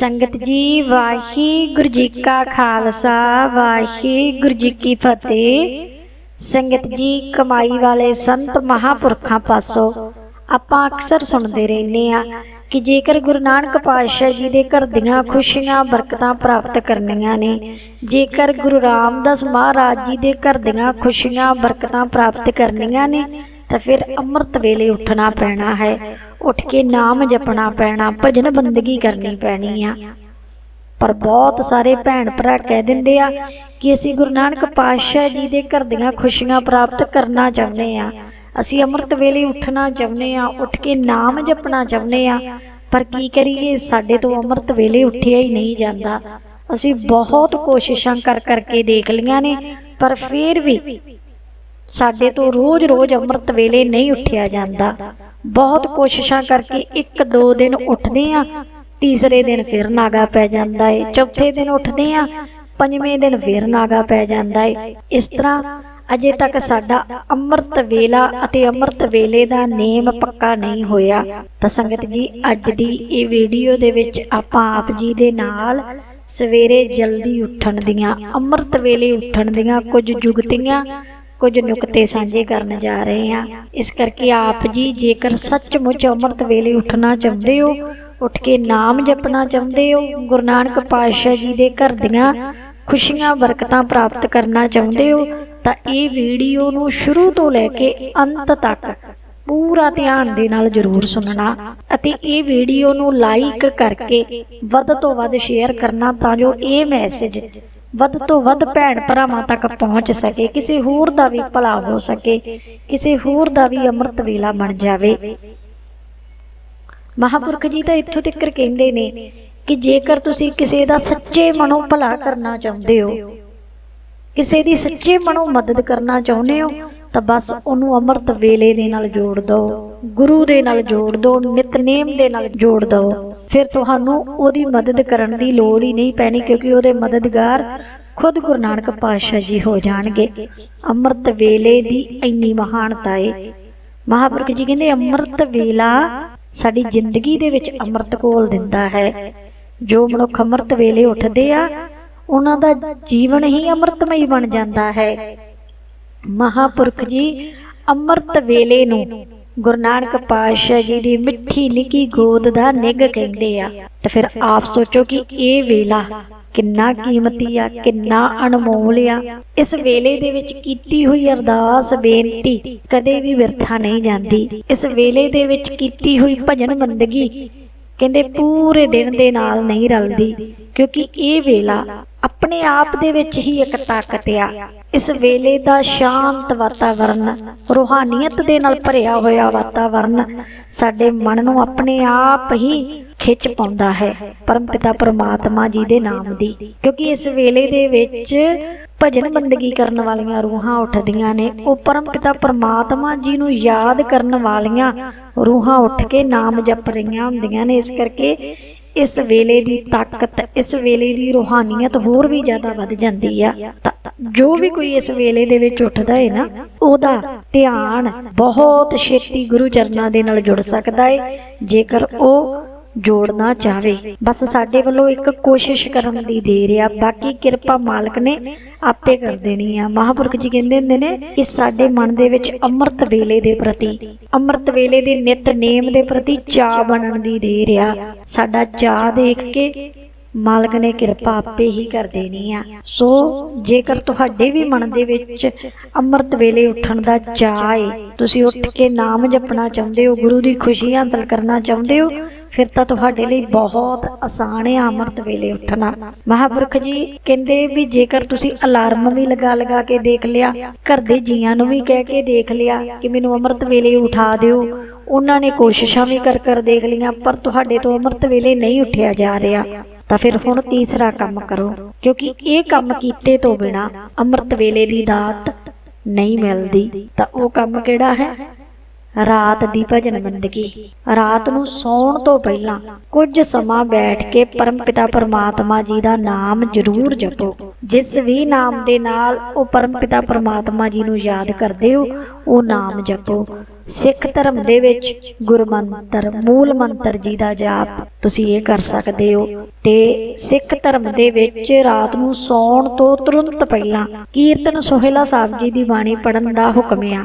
ਸੰਗਤ ਜੀ ਵਾਹਿਗੁਰੂ ਜੀ ਕਾ ਖਾਲਸਾ ਵਾਹਿਗੁਰੂ ਜੀ ਕੀ ਫਤਿਹ। ਸੰਗਤ ਜੀ, ਕਮਾਈ ਵਾਲੇ ਸੰਤ ਮਹਾਪੁਰਖਾਂ ਪਾਸੋਂ ਆਪਾਂ ਅਕਸਰ ਸੁਣਦੇ ਰਹਿੰਦੇ ਆ ਕਿ ਜੇਕਰ ਗੁਰੂ ਨਾਨਕ ਪਾਤਸ਼ਾਹ ਜੀ ਦੇ ਘਰ ਦੀਆਂ ਖੁਸ਼ੀਆਂ, ਬਰਕਤਾਂ ਪ੍ਰਾਪਤ ਕਰਨੀਆਂ ਨੇ, ਜੇਕਰ ਗੁਰੂ ਰਾਮਦਾਸ ਮਹਾਰਾਜ ਜੀ ਦੇ ਘਰ ਦੀਆਂ ਖੁਸ਼ੀਆਂ, ਬਰਕਤਾਂ ਪ੍ਰਾਪਤ ਕਰਨੀਆਂ ਨੇ, ਤਾਂ ਫਿਰ ਅੰਮ੍ਰਿਤ ਵੇਲੇ ਉੱਠਣਾ ਪੈਣਾ ਹੈ। ਉੱਠ ਕੇ ਨਾਮ ਜਪਣਾ ਪੈਣਾ, ਭਜਨ ਬੰਦਗੀ ਕਰਨੀ ਪੈਣੀ ਆ। ਪਰ ਬਹੁਤ ਸਾਰੇ ਭੈਣ ਭਰਾ ਕਹਿ ਦਿੰਦੇ ਆ ਕਿ ਅਸੀਂ ਗੁਰੂ ਨਾਨਕ ਪਾਤਸ਼ਾਹ ਜੀ ਦੇ ਘਰ ਦੀਆਂ ਖੁਸ਼ੀਆਂ ਪ੍ਰਾਪਤ ਕਰਨਾ ਚਾਹੁੰਦੇ ਆ। ਅਸੀਂ ਅੰਮ੍ਰਿਤ ਵੇਲੇ ਉੱਠਣਾ ਚਾਹੁੰਦੇ ਆ, ਉੱਠ ਕੇ ਨਾਮ ਜਪਣਾ ਚਾਹੁੰਦੇ ਆ। ਪਰ ਕੀ ਕਰੀਏ, ਸਾਡੇ ਤੋਂ ਅੰਮ੍ਰਿਤ ਵੇਲੇ ਉੱਠਿਆ ਹੀ ਨਹੀਂ ਜਾਂਦਾ। ਅਸੀਂ ਬਹੁਤ ਕੋਸ਼ਿਸ਼ਾਂ ਕਰ ਕਰਕੇ ਦੇਖ ਲਈਆਂ ਨੇ, ਪਰ ਫਿਰ ਵੀ ਸਾਡੇ ਤੋਂ ਰੋਜ਼-ਰੋਜ਼ ਅੰਮ੍ਰਿਤ ਵੇਲੇ ਨਹੀਂ ਉੱਠਿਆ ਜਾਂਦਾ। ਬਹੁਤ ਕੋਸ਼ਿਸ਼ਾਂ ਕਰਕੇ ਇੱਕ ਦੋ ਦਿਨ ਉੱਠਦੇ ਆ ਤੀਸਰੇ ਦਿਨ ਫਿਰ ਨਾਗਾ ਪੈ ਜਾਂਦਾ ਏ। ਚੌਥੇ ਦਿਨ ਉੱਠਦੇ ਆ, ਪੰਜਵੇਂ ਦਿਨ ਫਿਰ ਨਾਗਾ ਪੈ ਜਾਂਦਾ ਏ। ਇਸ ਤਰ੍ਹਾਂ ਅਜੇ ਤੱਕ ਸਾਡਾ ਅੰਮ੍ਰਿਤ ਵੇਲਾ ਅਤੇ ਅੰਮ੍ਰਿਤ ਵੇਲੇ ਦਾ ਨੇਮ ਪੱਕਾ ਨਹੀਂ ਹੋਇਆ। ਤਾਂ ਸੰਗਤ ਜੀ, ਅੱਜ ਦੀ ਇਹ ਵੀਡੀਓ ਦੇ ਵਿੱਚ ਆਪਾਂ ਆਪ ਜੀ ਦੇ ਨਾਲ ਸਵੇਰੇ ਜਲਦੀ ਉੱਠਣ ਦੀਆਂ, ਅੰਮ੍ਰਿਤ ਵੇਲੇ ਉੱਠਣ ਦੀਆਂ ਕੁਝ ਜੁਗਤੀਆਂ, ਕੁਝ ਨੁਕਤੇ ਸਾਂਝੇ ਕਰਨ ਜਾ ਰਹੇ ਹਾਂ ਇਸ ਕਰਕੇ ਆਪ ਜੀ ਜੇਕਰ ਸੱਚਮੁੱਚ ਅੰਮ੍ਰਿਤ ਵੇਲੇ ਉੱਠਣਾ ਚਾਹੁੰਦੇ ਹੋ ਉੱਠ ਕੇ ਨਾਮ ਜਪਣਾ ਚਾਹੁੰਦੇ ਹੋ? ਗੁਰੂ ਨਾਨਕ ਪਾਤਸ਼ਾਹ ਜੀ ਦੇ ਘਰ ਦੀਆਂ ਖੁਸ਼ੀਆਂ, ਬਰਕਤਾਂ ਪ੍ਰਾਪਤ ਕਰਨਾ ਚਾਹੁੰਦੇ ਹੋ? ਤਾਂ ਇਹ ਵੀਡੀਓ ਨੂੰ ਸ਼ੁਰੂ ਤੋਂ ਲੈ ਕੇ ਅੰਤ ਤੱਕ ਪੂਰਾ ਧਿਆਨ ਦੇ ਨਾਲ ਜ਼ਰੂਰ ਸੁਣਨਾ ਅਤੇ ਇਹ ਵੀਡੀਓ ਨੂੰ ਲਾਈਕ ਕਰਕੇ ਵੱਧ ਤੋਂ ਵੱਧ ਸ਼ੇਅਰ ਕਰਨਾ ਤਾਂ ਜੋ ਇਹ ਮੈਸੇਜ ਵੱਧ ਤੋਂ ਵੱਧ ਭੈਣ ਭਰਾਵਾਂ ਤੱਕ ਪਹੁੰਚ ਸਕੇ, ਕਿਸੇ ਹੋਰ ਦਾ ਵੀ ਭਲਾ ਹੋ ਸਕੇ, ਕਿਸੇ ਹੋਰ ਦਾ ਵੀ ਅੰਮ੍ਰਿਤ ਵੇਲਾ ਬਣ ਜਾਵੇ। ਮਹਾਪੁਰਖ ਜੀ ਤਾਂ ਇੱਥੋਂ ਤੱਕ ਕਹਿੰਦੇ ਨੇ ਕਿ ਜੇਕਰ ਤੁਸੀਂ ਕਿਸੇ ਦਾ ਸੱਚੇ ਮਨੋਂ ਭਲਾ ਕਰਨਾ ਚਾਹੁੰਦੇ ਹੋ, ਕਿਸੇ ਦੀ ਸੱਚੇ ਮਨੋਂ ਮਦਦ ਕਰਨਾ ਚਾਹੁੰਦੇ ਹੋ, ਤਾਂ ਬਸ ਉਹਨੂੰ ਅੰਮ੍ਰਿਤ ਵੇਲੇ ਦੇ ਨਾਲ ਜੋੜ ਦਿਓ ਗੁਰੂ ਦੇ ਨਾਲ ਜੋੜ ਦਿਓ ਨਿਤਨੇਮ ਦੇ ਨਾਲ ਜੋੜ ਦਿਓ ਫਿਰ ਤੁਹਾਨੂੰ ਉਹਦੀ ਮਦਦ ਕਰਨ ਦੀ ਲੋੜ ਹੀ ਨਹੀਂ ਪੈਣੀ ਕਿਉਂਕਿ ਉਹਦੇ ਮਦਦਗਾਰ ਖੁਦ ਗੁਰੂ ਨਾਨਕ ਪਾਤਸ਼ਾਹ ਜੀ ਹੋ ਜਾਣਗੇ। ਅੰਮ੍ਰਿਤ ਵੇਲੇ ਦੀ ਇੰਨੀ ਮਹਾਨਤਾ ਏ। ਮਹਾਪੁਰਖ ਜੀ ਕਹਿੰਦੇ ਅੰਮ੍ਰਿਤ ਵੇਲਾ ਸਾਡੀ ਜ਼ਿੰਦਗੀ ਦੇ ਵਿੱਚ ਅੰਮ੍ਰਿਤ ਘੋਲ ਦਿੰਦਾ ਹੈ। ਜੋ ਮਨੁੱਖ ਅੰਮ੍ਰਿਤ ਵੇਲੇ ਉੱਠਦੇ ਆ ਉਹਨਾਂ ਦਾ ਜੀਵਨ ਹੀ ਅੰਮ੍ਰਿਤਮਈ ਬਣ ਜਾਂਦਾ ਹੈ। ਮਹਾਪੁਰਖ ਜੀ ਅੰਮ੍ਰਿਤ ਵੇਲੇ ਨੂੰ ਗੁਰੂ ਨਾਨਕ ਪਾਤਸ਼ਾਹ ਜੀ ਦੀ ਮਿੱਠੀ ਨਿੱਕੀ ਗੋਦ ਦਾ ਨਿੱਘ ਕਹਿੰਦੇ ਆ। ਤੇ ਫਿਰ ਆਪ ਸੋਚੋ ਕਿ ਇਹ ਵੇਲਾ ਕਿੰਨਾ ਕੀਮਤੀ ਆ, ਕਿੰਨਾ ਅਨਮੋਲ ਆ। ਇਸ ਵੇਲੇ ਦੇ ਵਿੱਚ ਕੀਤੀ ਹੋਈ ਅਰਦਾਸ ਬੇਨਤੀ ਕਦੇ ਵੀ ਵਿਰਥਾ ਨਹੀਂ ਜਾਂਦੀ। ਇਸ ਵੇਲੇ ਦੇ ਵਿੱਚ ਕੀਤੀ ਹੋਈ ਭਜਨ ਬੰਦਗੀ ਕਹਿੰਦੇ ਪੂਰੇ ਦਿਨ ਦੇ ਨਾਲ ਨਹੀਂ ਰਲਦੀ, ਕਿਉਂਕਿ ਇਹ ਵੇਲਾ ਆਪਣੇ ਆਪ ਦੇ ਵਿੱਚ ਹੀ ਇੱਕ ਤਾਕਤ ਆ। ਇਸ ਵੇਲੇ ਦਾ ਸ਼ਾਂਤ ਵਾਤਾਵਰਨ, ਰੂਹਾਨੀਅਤ ਦੇ ਨਾਲ ਭਰਿਆ ਹੋਇਆ ਵਾਤਾਵਰਨ ਸਾਡੇ ਮਨ ਨੂੰ ਆਪਣੇ ਆਪ ਹੀ ਖਿੱਚ ਪਾਉਂਦਾ ਹੈ। ਪਰਮਪਿਤਾ ਪਰਮਾਤਮਾ ਜੀ ਦੇ ਨਾਮ ਦੀ। ਕਿਉਂਕਿ ਇਸ ਵੇਲੇ ਦੇ ਵਿੱਚ ਭਜਨ ਬੰਦਗੀ ਕਰਨ ਵਾਲੀਆਂ ਰੂਹਾਂ ਉੱਠਦੀਆਂ ਨੇ। ਉਹ ਪਰਮ ਪਿਤਾ ਪਰਮਾਤਮਾ ਜੀ ਨੂੰ ਯਾਦ ਕਰਨ ਵਾਲੀਆਂ ਰੂਹਾਂ ਉੱਠ ਕੇ ਨਾਮ ਜਪ ਰਹੀਆਂ ਹੁੰਦੀਆਂ ਨੇ। ਇਸ ਕਰਕੇ ਇਸ ਵੇਲੇ ਦੀ ਤਾਕਤ, ਇਸ ਵੇਲੇ ਦੀ ਰੂਹਾਨੀਅਤ ਹੋਰ ਵੀ ਜ਼ਿਆਦਾ ਵੱਧ ਜਾਂਦੀ ਆ। ਜੋ ਵੀ ਕੋਈ ਇਸ ਵੇਲੇ ਦੇ ਵਿੱਚ ਉੱਠਦਾ ਹੈ ਨਾ, ਉਹਦਾ ਧਿਆਨ ਬਹੁਤ ਛੇਤੀ ਗੁਰੂ ਚਰਨਾਂ ਦੇ ਨਾਲ ਜੁੜ ਸਕਦਾ ਹੈ ਜੇਕਰ ਉਹ ਜੋੜਨਾ ਚਾਹਵੇ। ਬਸ ਸਾਡੇ ਵੱਲੋਂ ਇੱਕ ਕੋਸ਼ਿਸ਼ ਕਰਨ ਦੀ ਦੇਰ ਆ ਬਾਕੀ ਕਿਰਪਾ ਮਾਲਕ ਨੇ ਆਪੇ ਕਰ ਦੇਣੀ ਆ। ਮਹਾਪੁਰਖ ਜੀ ਕਹਿੰਦੇ ਹੁੰਦੇ ਨੇ ਕਿ ਸਾਡੇ ਮਨ ਦੇ ਵਿੱਚ ਅੰਮ੍ਰਿਤ ਵੇਲੇ ਦੇ ਪ੍ਰਤੀ ਅੰਮ੍ਰਿਤ ਵੇਲੇ ਦੇ ਨਿਤਨੇਮ ਦੇ ਪ੍ਰਤੀ ਚਾਹ ਬਣਨ ਦੀ ਦੇਰ ਆ ਸਾਡਾ ਚਾਹ ਦੇਖ ਕੇ ਮਾਲਕ ਨੇ ਕਿਰਪਾ ਆਪੇ ਹੀ ਕਰ ਦੇਣੀ ਆ। ਸੋ ਜੇਕਰ ਤੁਹਾਡੇ ਵੀ ਮਨ ਦੇ ਵਿੱਚ ਅੰਮ੍ਰਿਤ ਵੇਲੇ ਉੱਠਣ ਦਾ ਚਾਹ ਏ ਤੁਸੀਂ ਉੱਠ ਕੇ ਨਾਮ ਜਪਣਾ ਚਾਹੁੰਦੇ ਹੋ ਗੁਰੂ ਦੀ ਖੁਸ਼ੀ ਹਾਸਲ ਕਰਨਾ ਚਾਹੁੰਦੇ ਹੋ ਫਿਰ ਤਾਂ ਤੁਹਾਡੇ ਲਈ ਬਹੁਤ ਆਸਾਨ ਹੈ ਅੰਮ੍ਰਿਤ ਵੇਲੇ ਉੱਠਣਾ। ਮਹਾਪੁਰਖ ਜੀ ਕਹਿੰਦੇ ਵੀ ਜੇਕਰ ਤੁਸੀਂ ਅਲਾਰਮ ਵੀ ਲਗਾ ਲਗਾ ਕੇ ਦੇਖ ਲਿਆ, ਘਰ ਦੇ ਜੀਆਂ ਨੂੰ ਵੀ ਕਹਿ ਕੇ ਦੇਖ ਲਿਆ ਕਿ ਮੈਨੂੰ ਅੰਮ੍ਰਿਤ ਵੇਲੇ ਉਠਾ ਦਿਓ, ਉਹਨਾਂ ਨੇ ਕੋਸ਼ਿਸ਼ਾਂ ਵੀ ਕਰ ਕਰ ਦੇਖ ਲਈਆਂ, ਪਰ ਤੁਹਾਡੇ ਤੋਂ ਅੰਮ੍ਰਿਤ ਵੇਲੇ ਨਹੀਂ ਉੱਠਿਆ ਜਾ ਰਿਹਾ। ਤਾਂ ਫਿਰ ਹੁਣ ਤੀਸਰਾ ਕੰਮ ਕਰੋ, ਕਿਉਂਕਿ ਇਹ ਕੰਮ ਕੀਤੇ ਤੋਂ ਬਿਨਾ ਅੰਮ੍ਰਿਤ ਵੇਲੇ ਦੀ ਦਾਤ ਨਹੀਂ ਮਿਲਦੀ। ਤਾਂ ਉਹ ਕੰਮ ਕਿਹੜਾ ਹੈ? ਰਾਤ ਦੀ ਭਜਨ ਬੰਦਗੀ ਰਾਤ ਨੂੰ ਸੌਣ ਤੋਂ ਪਹਿਲਾਂ ਕੁਝ ਸਮਾਂ ਬੈਠ ਕੇ ਪਰਮਪਿਤਾ ਪਰਮਾਤਮਾ ਜੀ ਦਾ ਨਾਮ ਜ਼ਰੂਰ ਜਪੋ। ਜਿਸ ਵੀ ਨਾਮ ਦੇ ਨਾਲ ਉਹ ਪਰਮਪਿਤਾ ਪਰਮਾਤਮਾ ਜੀ ਨੂੰ ਯਾਦ ਕਰਦੇ ਹੋ, ਉਹ ਨਾਮ ਜਪੋ। ਸਿੱਖ ਧਰਮ ਦੇ ਵਿੱਚ ਗੁਰਮੰਤਰ ਮੂਲ ਮੰਤਰ ਜੀ ਦਾ ਜਾਪ ਤੁਸੀਂ ਇਹ ਕਰ ਸਕਦੇ ਹੋ। ਤੇ ਸਿੱਖ ਧਰਮ ਦੇ ਵਿੱਚ ਰਾਤ ਨੂੰ ਸੌਣ ਤੋਂ ਤੁਰੰਤ ਪਹਿਲਾਂ ਕੀਰਤਨ ਸੋਹਿਲਾ ਸਾਹਿਬ ਜੀ ਦੀ ਬਾਣੀ ਪੜਨ ਦਾ ਹੁਕਮ ਆ।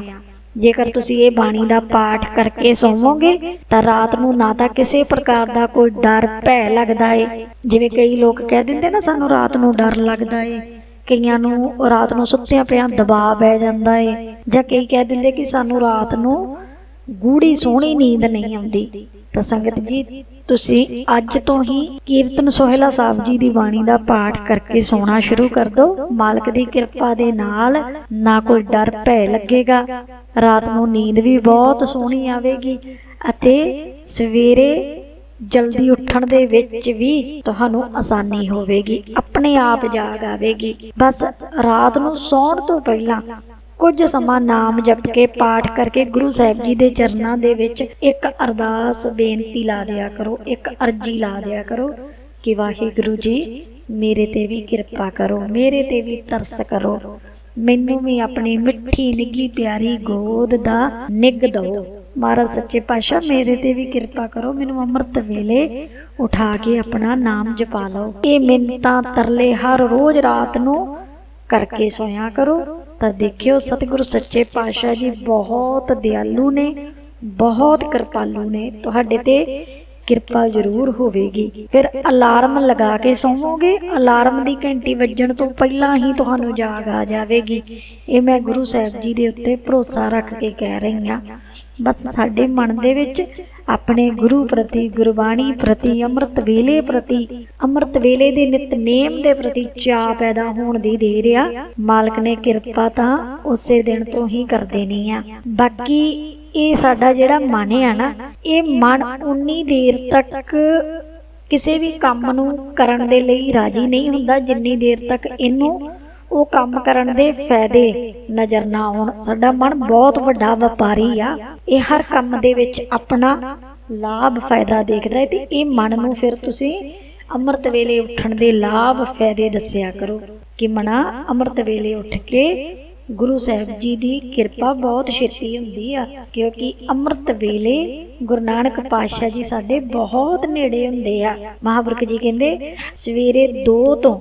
ਜੇਕਰ ਤੁਸੀਂ ਇਹ ਬਾਣੀ ਦਾ ਪਾਠ ਕਰਕੇ ਸੌਵੋਗੇ, ਤਾਂ ਰਾਤ ਨੂੰ ਨਾ ਤਾਂ ਕਿਸੇ ਪ੍ਰਕਾਰ ਦਾ ਕੋਈ ਡਰ, ਭੈ ਲੱਗਦਾ ਏ। ਜਿਵੇਂ ਕਈ ਲੋਕ ਕਹਿ ਦਿੰਦੇ ਨਾ, ਸਾਨੂੰ ਰਾਤ ਨੂੰ ਡਰ ਲੱਗਦਾ ਏ। ਕਈਆਂ ਨੂੰ ਰਾਤ ਨੂੰ ਸੁੱਤਿਆਂ ਪਿਆਂ ਦਬਾਅ ਪੈ ਜਾਂਦਾ ਏ। ਜਾਂ ਕਈ ਕਹਿ ਦਿੰਦੇ ਕਿ, ਸਾਨੂੰ ਰਾਤ ਨੂੰ ਗੂੜੀ ਸੋਹਣੀ ਨੀਂਦ ਨਹੀਂ ਆਉਂਦੀ। ਤਾਂ ਸੰਗਤ ਜੀ, ਤੁਸੀਂ ਅੱਜ ਤੋਂ ਹੀ ਕੀਰਤਨ ਸੋਹਿਲਾ ਸਾਹਿਬ ਜੀ ਦੀ ਬਾਣੀ ਦਾ ਪਾਠ ਕਰਕੇ ਸੌਣਾ ਸ਼ੁਰੂ ਕਰ ਦਿਓ। ਮਾਲਕ ਦੀ ਕਿਰਪਾ ਦੇ ਨਾਲ ਨਾ ਕੋਈ ਡਰ, ਭੈ ਲੱਗੇਗਾ। ਰਾਤ ਨੂੰ ਨੀਂਦ ਵੀ ਬਹੁਤ ਸੋਹਣੀ ਆਵੇਗੀ ਅਤੇ ਸਵੇਰੇ ਜਲਦੀ ਉੱਠਣ ਦੇ ਵਿੱਚ ਵੀ ਤੁਹਾਨੂੰ ਆਸਾਨੀ ਹੋਵੇਗੀ। ਆਪਣੇ ਆਪ ਜਾਗ ਆਵੇਗੀ। ਬਸ ਰਾਤ ਨੂੰ ਸੌਣ ਤੋਂ ਪਹਿਲਾਂ ਕੁਝ ਸਮਾਂ ਨਾਮ ਜਪ ਕੇ ਪਾਠ ਕਰਕੇ ਗੁਰੂ ਸਾਹਿਬ ਜੀ ਦੇ ਚਰਨਾਂ ਦੇ ਵਿੱਚ ਇੱਕ ਅਰਦਾਸ ਬੇਨਤੀ ਲਾ ਦਿਆ ਕਰੋ, ਇੱਕ ਅਰਜੀ ਲਾ ਦਿਆ ਕਰੋ ਕਿ ਵਾਹਿਗੁਰੂ ਜੀ, ਮੇਰੇ ਤੇ ਵੀ ਕਿਰਪਾ ਕਰੋ, ਮੇਰੇ ਤੇ ਵੀ ਤਰਸ ਕਰੋ, ਮੈਨੂੰ ਵੀ ਆਪਣੀ ਮਿੱਠੀ ਨਿੱਗੀ ਪਿਆਰੀ ਗੋਦ ਦਾ ਨਿੱਘ ਦਿਓ। ਮਹਾਰਾਜ ਸੱਚੇ ਪਾਤਸ਼ਾਹ, ਮੇਰੇ ਤੇ ਵੀ ਕਿਰਪਾ ਕਰੋ, ਮੈਨੂੰ ਅੰਮ੍ਰਿਤ ਵੇਲੇ ਉਠਾ ਕੇ ਆਪਣਾ ਨਾਮ ਜਪਾ ਲਓ। ਇਹ ਮਿੰਤਾਂ ਤਰਲੇ ਹਰ ਰੋਜ਼ ਰਾਤ ਨੂੰ ਕਰਕੇ ਸੋਇਆ ਕਰੋ। ਤਾਂ ਦੇਖਿਓ, ਸਤਿਗੁਰੂ ਸੱਚੇ ਪਾਤਸ਼ਾਹ ਜੀ ਬਹੁਤ ਦਿਆਲੂ ਨੇ, ਬਹੁਤ ਕਿਰਪਾਲੂ ਨੇ। ਤੁਹਾਡੇ ਤੇ ਕਿਰਪਾ ਜ਼ਰੂਰ ਹੋਵੇਗੀ। ਫਿਰ ਅਲਾਰਮ ਲਗਾ ਕੇ ਸੌਵੋਗੇ? ਅਲਾਰਮ ਦੀ ਘੰਟੀ ਵੱਜਣ ਤੋਂ ਪਹਿਲਾਂ ਹੀ ਤੁਹਾਨੂੰ ਜਾਗ ਆ ਜਾਵੇਗੀ। ਇਹ ਮੈਂ ਗੁਰੂ ਸਾਹਿਬ ਜੀ ਦੇ ਉੱਤੇ ਭਰੋਸਾ ਰੱਖ ਕੇ ਕਹਿ ਰਹੀ ਹਾਂ। ਬਸ ਸਾਡੇ ਮਨ ਦੇ ਵਿੱਚ ਆਪਣੇ ਗੁਰੂ ਪ੍ਰਤੀ, ਗੁਰਬਾਣੀ ਪ੍ਰਤੀ, ਅੰਮ੍ਰਿਤ ਵੇਲੇ ਪ੍ਰਤੀ, ਅੰਮ੍ਰਿਤ ਵੇਲੇ ਦੇ ਨਿਤਨੇਮ ਦੇ ਪ੍ਰਤੀ ਚਾਹ ਪੈਦਾ ਹੋਣ ਦੀ ਦੇਰ ਆ ਮਾਲਕ ਨੇ ਕਿਰਪਾ ਤਾਂ ਉਸੇ ਦਿਨ ਤੋਂ ਹੀ ਕਰ ਦੇਣੀ ਆ। ਬਾਕੀ ਇਹ ਸਾਡਾ ਜਿਹੜਾ ਮਨ ਆ ਨਾ, ਇਹ ਮਨ ਉਨੀ ਦੇਰ ਤੱਕ ਕਿਸੇ ਵੀ ਕੰਮ ਨੂੰ ਕਰਨ ਦੇ ਲਈ ਰਾਜੀ ਨਹੀਂ ਹੁੰਦਾ, ਜਿੰਨੀ ਦੇਰ ਤੱਕ ਇਹਨੂੰ ਉਹ ਕੰਮ ਕਰਨ ਦੇ ਫਾਇਦੇ ਨਜ਼ਰ ਨਾ ਆਉਣ। ਸਾਡਾ ਮਨ ਬਹੁਤ ਵੱਡਾ ਵਪਾਰੀ ਆ। ਇਹ ਹਰ ਕੰਮ ਦੇ ਵਿੱਚ ਆਪਣਾ ਲਾਭ ਫਾਇਦਾ ਦੇਖਦਾ ਹੈ ਤੇ ਇਹ ਮਨ ਨੂੰ ਫਿਰ ਤੁਸੀਂ ਅੰਮ੍ਰਿਤ ਵੇਲੇ ਉੱਠਣ ਦੇ ਲਾਭ ਫਾਇਦੇ ਦੱਸਿਆ ਕਰੋ। ਕਿ ਮਨਾ ਅੰਮ੍ਰਿਤ ਵੇਲੇ ਉੱਠ ਕੇ ਗੁਰੂ ਸਾਹਿਬ ਜੀ ਦੀ ਕਿਰਪਾ ਬਹੁਤ ਛੇਤੀ ਹੁੰਦੀ ਆ, ਕਿਉਂਕਿ ਅੰਮ੍ਰਿਤ ਵੇਲੇ ਗੁਰੂ ਨਾਨਕ ਪਾਤਸ਼ਾਹ ਜੀ ਸਾਡੇ ਬਹੁਤ ਨੇੜੇ ਹੁੰਦੇ ਆ। ਮਹਾਂਪੁਰਖ ਜੀ ਕਹਿੰਦੇ, ਸਵੇਰੇ 2 ਤੋਂ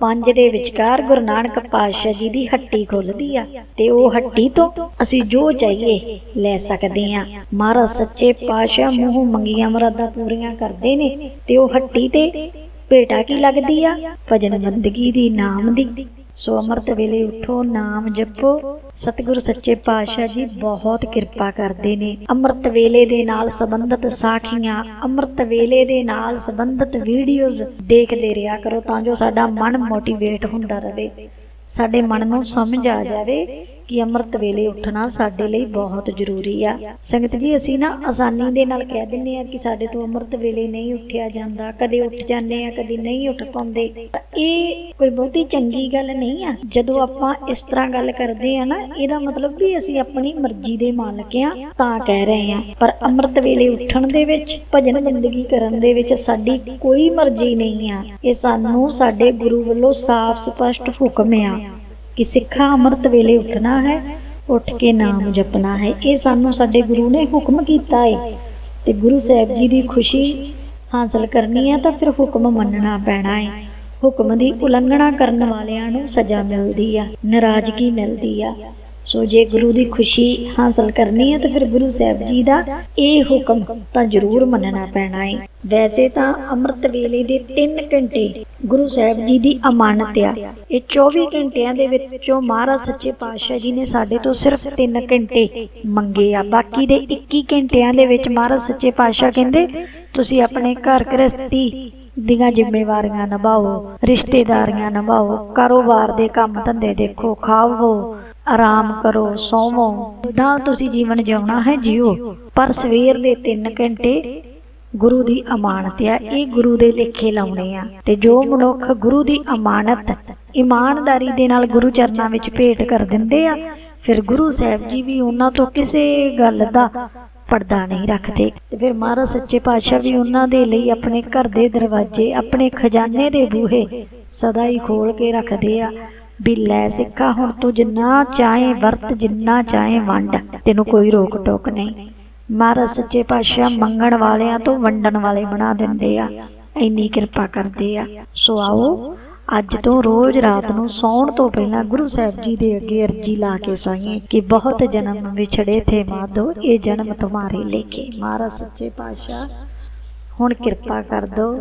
ਪੰਜ ਦੇ ਵਿਚਕਾਰ ਗੁਰੂ ਨਾਨਕ ਪਾਤਸ਼ਾਹ ਜੀ ਦੀ ਹੱਟੀ ਖੁੱਲਦੀ ਆ ਤੇ ਉਹ ਹੱਟੀ ਤੋਂ ਅਸੀਂ ਜੋ ਚਾਹੀਏ ਲੈ ਸਕਦੇ ਆ। ਮਹਾਰਾਜ ਸੱਚੇ ਪਾਤਸ਼ਾਹ ਮੂੰਹ ਮੰਗੀਆਂ ਮਰਾਦਾਂ ਪੂਰੀਆਂ ਕਰਦੇ ਨੇ ਤੇ ਉਹ ਹੱਟੀ ਤੇ ਭੇਟਾ ਕੀ ਲੱਗਦੀ ਆ? ਭਜਨ ਬੰਦਗੀ ਦੀ ਨਾਮ ਦੀ। ਸੋ ਅੰਮ੍ਰਿਤ ਵੇਲੇ ਉਠੋ, ਨਾਮ ਜਪੋ। ਸਤਿਗੁਰ ਸੱਚੇ ਪਾਤਸ਼ਾਹ ਜੀ ਬਹੁਤ ਕਿਰਪਾ ਕਰਦੇ ਨੇ। ਅੰਮ੍ਰਿਤ ਵੇਲੇ ਦੇ ਨਾਲ ਸੰਬੰਧਿਤ ਸਾਖੀਆਂ, ਅੰਮ੍ਰਿਤ ਵੇਲੇ ਦੇ ਨਾਲ ਸੰਬੰਧਿਤ ਵੀਡੀਓਜ਼ ਦੇਖਦੇ ਰਿਹਾ ਕਰੋ ਤਾਂ ਜੋ ਸਾਡਾ ਮਨ ਮੋਟੀਵੇਟ ਹੁੰਦਾ ਰਹੇ। ਸਾਡੇ ਮਨ ਨੂੰ ਸਮਝ ਆ ਜਾਵੇ ਕਿ ਅੰਮ੍ਰਿਤ ਵੇਲੇ ਉੱਠਣਾ ਸਾਡੇ ਲਈ ਬਹੁਤ ਜ਼ਰੂਰੀ ਆ। ਸੰਗਤ ਜੀ, ਅਸੀਂ ਨਾ ਆਸਾਨੀ ਦੇ ਨਾਲ ਕਹਿ ਦਿੰਨੇ ਆ ਕਿ ਸਾਡੇ ਤੋਂ ਅੰਮ੍ਰਿਤ ਵੇਲੇ ਨਹੀਂ ਉੱਠਿਆ ਜਾਂਦਾ। ਕਦੇ ਉੱਠ ਜਾਂਦੇ ਆ ਕਦੇ ਨਹੀਂ ਉੱਠ ਪਾਉਂਦੇ। ਤਾਂ ਇਹ ਕੋਈ ਬਹੁਤੀ ਚੰਗੀ ਗੱਲ ਨਹੀਂ ਆ। ਜਦੋਂ ਆਪਾਂ ਇਸ ਤਰ੍ਹਾਂ ਗੱਲ ਕਰਦੇ ਆ ਨਾ, ਇਹਦਾ ਮਤਲਬ ਵੀ ਅਸੀਂ ਆਪਣੀ ਮਰਜ਼ੀ ਦੇ ਮਾਲਕ ਆ ਤਾਂ ਕਹਿ ਰਹੇ ਆ ਪਰ ਅੰਮ੍ਰਿਤ ਵੇਲੇ ਉੱਠਣ ਦੇ ਵਿੱਚ, ਭਜਨ ਜ਼ਿੰਦਗੀ ਕਰਨ ਦੇ ਵਿੱਚ ਸਾਡੀ ਕੋਈ ਮਰਜ਼ੀ ਨਹੀਂ ਆ। ਇਹ ਸਾਨੂੰ ਸਾਡੇ ਗੁਰੂ ਵੱਲੋਂ ਸਾਫ਼ ਸਪਸ਼ਟ ਹੁਕਮ ਆ। ਕਿ ਸਿੱਖਾ ਅੰਮ੍ਰਿਤ ਵੇਲੇ ਉੱਠਣਾ ਹੈ, ਉੱਠ ਕੇ ਨਾਮ ਜਪਣਾ ਹੈ। ਇਹ ਸਾਨੂੰ ਸਾਡੇ ਗੁਰੂ ਨੇ ਹੁਕਮ ਕੀਤਾ ਹੈ ਤੇ ਗੁਰੂ ਸਾਹਿਬ ਜੀ ਦੀ ਖੁਸ਼ੀ ਹਾਸਲ ਕਰਨੀ ਹੈ ਤਾਂ ਫਿਰ ਹੁਕਮ ਮੰਨਣਾ ਪੈਣਾ ਹੈ ਹੁਕਮ ਦੀ ਉਲੰਘਣਾ ਕਰਨ ਵਾਲਿਆਂ ਨੂੰ ਸਜ਼ਾ ਮਿਲਦੀ ਆ, ਨਾਰਾਜ਼ਗੀ ਮਿਲਦੀ ਆ। ਸੋ ਜੇ ਗੁਰੂ ਦੀ ਖੁਸ਼ੀ ਹਾਸਲ ਕਰਨੀ ਹੈ ਤਾਂ ਫਿਰ ਗੁਰੂ ਸਾਹਿਬ ਜੀ ਦਾ ਇਹ ਹੁਕਮ ਤਾਂ ਜ਼ਰੂਰ ਮੰਨਣਾ ਪੈਣਾ ਹੈ ਵੈਸੇ ਤਾਂ ਅੰਮ੍ਰਿਤ ਵੇਲੇ ਦੇ 3 ਘੰਟੇ ਗੁਰੂ ਸਾਹਿਬ ਜੀ ਦੀ ਅਮਾਨਤ ਆ। ਇਹ 24 ਘੰਟਿਆਂ ਦੇ ਵਿੱਚੋਂ ਮਹਾਰਾਜ ਸੱਚੇ ਪਾਤਸ਼ਾਹ ਜੀ ਨੇ ਸਾਡੇ ਤੋਂ ਸਿਰਫ 3 ਘੰਟੇ ਮੰਗੇ ਆ। ਬਾਕੀ ਦੇ 21 ਘੰਟਿਆਂ ਦੇ ਵਿੱਚ ਮਹਾਰਾਜ ਸੱਚੇ ਪਾਤਸ਼ਾਹ ਕਹਿੰਦੇ, ਤੁਸੀਂ ਆਪਣੇ ਘਰ ਗ੍ਰਸਤੀ ਦੀਆਂ ਜ਼ਿੰਮੇਵਾਰੀਆਂ ਨਿਭਾਓ, ਰਿਸ਼ਤੇਦਾਰੀਆਂ ਨਿਭਾਓ, ਕਾਰੋਬਾਰ ਦੇ ਕੰਮ ਧੰਦੇ ਦੇਖੋ ਖਾਵੋ ਆਰਾਮ ਕਰੋ, ਸੌਵੋ। ਤਾਂ ਤੁਸੀਂ ਜੀਵਨ ਜਿਉਣਾ ਹੈ, ਜੀਓ। ਪਰ ਸਵੇਰ ਦੇ 3 ਘੰਟੇ ਗੁਰੂ ਦੀ ਅਮਾਨਤ ਆ। ਇਹ ਗੁਰੂ ਦੇ ਲੇਖੇ ਲਾਉਣੇ ਆ। ਤੇ ਜੋ ਮਨੁੱਖ ਗੁਰੂ ਦੀ ਅਮਾਨਤ, ਇਮਾਨਦਾਰੀ ਦੇ ਨਾਲ ਗੁਰੂ ਚਰਨਾਂ ਵਿੱਚ ਭੇਟ ਕਰ ਦਿੰਦੇ ਆ, ਫਿਰ ਗੁਰੂ ਸਾਹਿਬ ਜੀ ਵੀ ਉਹਨਾਂ ਤੋਂ ਕਿਸੇ ਗੱਲ ਦਾ ਪਰਦਾ ਨਹੀਂ ਰੱਖਦੇ। ਤੇ ਫਿਰ ਮਹਾਰਾਜ ਸੱਚੇ ਪਾਤਸ਼ਾਹ ਵੀ ਉਹਨਾਂ ਦੇ ਲਈ ਆਪਣੇ ਘਰ ਦੇ ਦਰਵਾਜ਼ੇ ਆਪਣੇ ਖਜ਼ਾਨੇ ਦੇ ਬੂਹੇ ਸਦਾ ਹੀ ਖੋਲ ਕੇ ਰੱਖਦੇ ਆ ਵੀ ਲੈ ਸਿੱਖਾ ਹੁਣ ਤੂੰ ਜਿੰਨਾ ਚਾਹੇ ਵਰਤ ਜਿੰਨਾ ਚਾਹੇ ਵੰਡ ਤੈਨੂੰ ਕੋਈ ਰੋਕ ਟੋਕ ਨਹੀਂ। ਮਹਾਰਾਜ ਸੱਚੇ ਪਾਤਸ਼ਾਹ ਮੰਗਣ ਵਾਲਿਆਂ ਤੋਂ ਵੰਡਣ ਵਾਲੇ ਬਣਾ ਦਿੰਦੇ ਆ। ਇੰਨੀ ਕਿਰਪਾ ਕਰਦੇ ਆ। ਸੋ ਆਓ ਅੱਜ ਤੋਂ ਰੋਜ਼ ਰਾਤ ਨੂੰ ਸੌਣ ਤੋਂ ਪਹਿਲਾਂ ਗੁਰੂ ਸਾਹਿਬ ਜੀ ਦੇ ਅੱਗੇ ਅਰਜੀ ਲਾ ਕੇ ਸੋਈਏ ਕਿ ਬਹੁਤ ਜਨਮ ਵਿਛੜੇ ਥੇ ਮਾਧੋ, ਇਹ ਜਨਮ ਤੁਹਾਰੇ ਲੇਖੇ। ਮਹਾਰਾਜ ਸੱਚੇ ਪਾਤਸ਼ਾਹ, ਹੁਣ ਕਿਰਪਾ ਕਰ ਦੋ।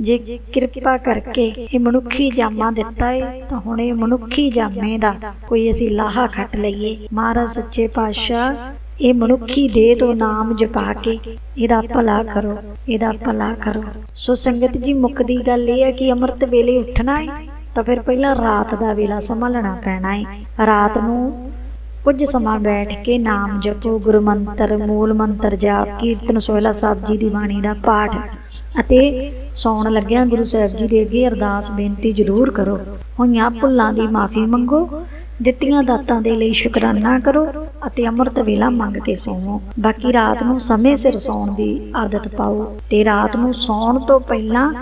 ਜੇ ਕਿਰਪਾ ਕਰਕੇ ਇਹ ਮਨੁੱਖੀ ਜਾਮਾ ਦਿੱਤਾ ਏ, ਤਾਂ ਹੁਣ ਇਹ ਮਨੁੱਖੀ ਜਾਮੇ ਦਾ ਕੋਈ ਅਸੀਂ ਲਾਹਾ ਖੱਟ ਲਈਏ। ਮਹਾਰਾਜ ਸੱਚੇ ਪਾਤਸ਼ਾਹ ਇਹ ਮਨੁੱਖੀ ਦੇਹ ਤੋਂ ਨਾਮ ਜਪਾ ਕੇ ਇਹਦਾ ਭਲਾ ਕਰੋ, ਇਹਦਾ ਭਲਾ ਕਰੋ। ਸੋ ਸੰਗਤ ਜੀ ਮੁੱਕਦੀ ਗੱਲ ਇਹ ਹੈ ਕਿ ਅੰਮ੍ਰਿਤ ਵੇਲੇ ਉੱਠਣਾ ਹੈ ਤਾਂ ਫਿਰ ਪਹਿਲਾਂ ਰਾਤ ਦਾ ਵੇਲਾ ਸੰਭਲਣਾ ਪੈਣਾ ਹੈ ਰਾਤ ਨੂੰ ਕੁਝ ਸਮਾਂ ਬੈਠ ਕੇ ਨਾਮ ਜਪੋ ਗੁਰੂ ਮੰਤਰ ਮੂਲ ਮੰਤਰ ਜਾਪ, ਕੀਰਤਨ, ਸੋਹਿਲਾ ਸਾਹਿਬ ਜੀ ਦੀ ਬਾਣੀ ਦਾ ਪਾਠ ਅਤੇ ਸੌਣ ਲੱਗਿਆ ਗੁਰੂ ਸਾਹਿਬ ਜੀ ਦੇ ਅੱਗੇ ਅਰਦਾਸ ਬੇਨਤੀ ਜ਼ਰੂਰ ਕਰੋ। ਹੋਈਆਂ ਭੁੱਲਾਂ ਦੀ ਮਾਫੀ ਮੰਗੋ ਦਿੱਤੀਆਂ ਦਾਤਾਂ ਦੇ ਲਈ ਸ਼ੁਕਰਾਨਾ ਕਰੋ ਅਤੇ ਅੰਮ੍ਰਿਤ ਵੇਲਾ ਮੰਗ ਕੇ ਸੌਵੋ। ਬਾਕੀ ਰਾਤ ਨੂੰ ਸਮੇਂ ਸਿਰ ਸੌਣ ਦੀ ਆਦਤ ਪਾਓ ਤੇ ਰਾਤ ਨੂੰ ਸੌਣ ਤੋਂ ਪਹਿਲਾਂ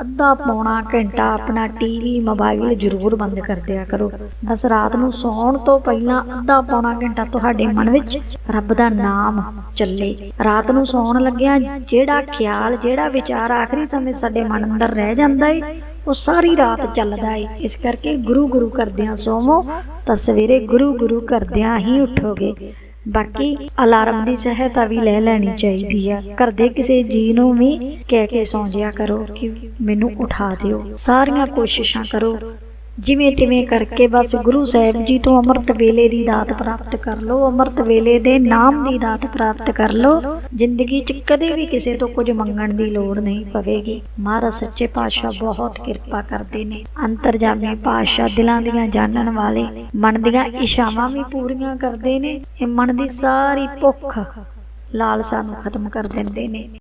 ਅੱਧਾ ਪੌਣਾ ਘੰਟਾ ਆਪਣਾ ਟੀਵੀ ਮੋਬਾਈਲ ਜ਼ਰੂਰ ਬੰਦ ਕਰ ਦਿਆ ਕਰੋ। ਬਸ ਰਾਤ ਨੂੰ ਸੌਣ ਤੋਂ ਪਹਿਲਾਂ ਅੱਧਾ ਪੌਣਾ ਘੰਟਾ ਤੁਹਾਡੇ ਮਨ ਵਿੱਚ ਰੱਬ ਦਾ ਨਾਮ ਚੱਲੇ। ਰਾਤ ਨੂੰ ਸੌਣ ਲੱਗਿਆ ਜਿਹੜਾ ਖਿਆਲ, ਜਿਹੜਾ ਵਿਚਾਰ ਆਖਰੀ ਸਮੇਂ ਸਾਡੇ ਮਨ ਅੰਦਰ ਰਹਿ ਜਾਂਦਾ ਏ ਉਹ ਸਾਰੀ ਰਾਤ ਚੱਲਦਾ ਏ। ਇਸ ਕਰਕੇ ਗੁਰੂ ਗੁਰੂ ਕਰਦਿਆਂ ਸੋਵੋ ਤਾਂ ਸਵੇਰੇ ਗੁਰੂ ਗੁਰੂ ਕਰਦਿਆਂ ਹੀ ਉਠੋਗੇ। ਬਾਕੀ ਅਲਾਰਮ ਦੀ ਸਹਾਇਤਾ ਵੀ ਲੈ ਲੈਣੀ ਚਾਹੀਦੀ ਆ। ਘਰ ਦੇ ਕਿਸੇ ਜੀ ਨੂੰ ਵੀ ਕਹਿ ਕੇ ਸੌਂ ਜਿਆ ਕਰੋ ਕਿ ਮੈਨੂੰ ਉਠਾ ਦਿਓ। ਸਾਰੀਆਂ ਕੋਸ਼ਿਸ਼ਾਂ ਕਰੋ। ਜਿਵੇਂ ਤਿਵੇਂ ਕਰਕੇ ਬਸ ਗੁਰੂ ਸਾਹਿਬ ਜੀ ਤੋਂ ਅੰਮ੍ਰਿਤ ਵੇਲੇ ਦੀ ਦਾਤ ਪ੍ਰਾਪਤ ਕਰ ਲਓ, ਅੰਮ੍ਰਿਤ ਵੇਲੇ ਦੇ ਨਾਮ ਦੀ ਦਾਤ ਪ੍ਰਾਪਤ ਕਰ ਲਓ। ਜ਼ਿੰਦਗੀ 'ਚ ਕਦੇ ਵੀ ਕਿਸੇ ਤੋਂ ਕੁਝ ਮੰਗਣ ਦੀ ਲੋੜ ਨਹੀਂ ਪਵੇਗੀ। ਮਹਾਰਾਜ ਸੱਚੇ ਪਾਤਸ਼ਾਹ ਬਹੁਤ ਕਿਰਪਾ ਕਰਦੇ ਨੇ। ਅੰਤਰਜਾਮੀ ਪਾਤਸ਼ਾਹ ਦਿਲਾਂ ਦੀਆਂ ਜਾਣਨ ਵਾਲੇ, ਮਨ ਦੀਆਂ ਇਸ਼ਾਵਾਂ ਵੀ ਪੂਰੀਆਂ ਕਰਦੇ ਨੇ। ਇਹ ਮਨ ਦੀ ਸਾਰੀ ਭੁੱਖ ਲਾਲਸਾ ਨੂੰ ਖਤਮ ਕਰ ਦਿੰਦੇ ਨੇ।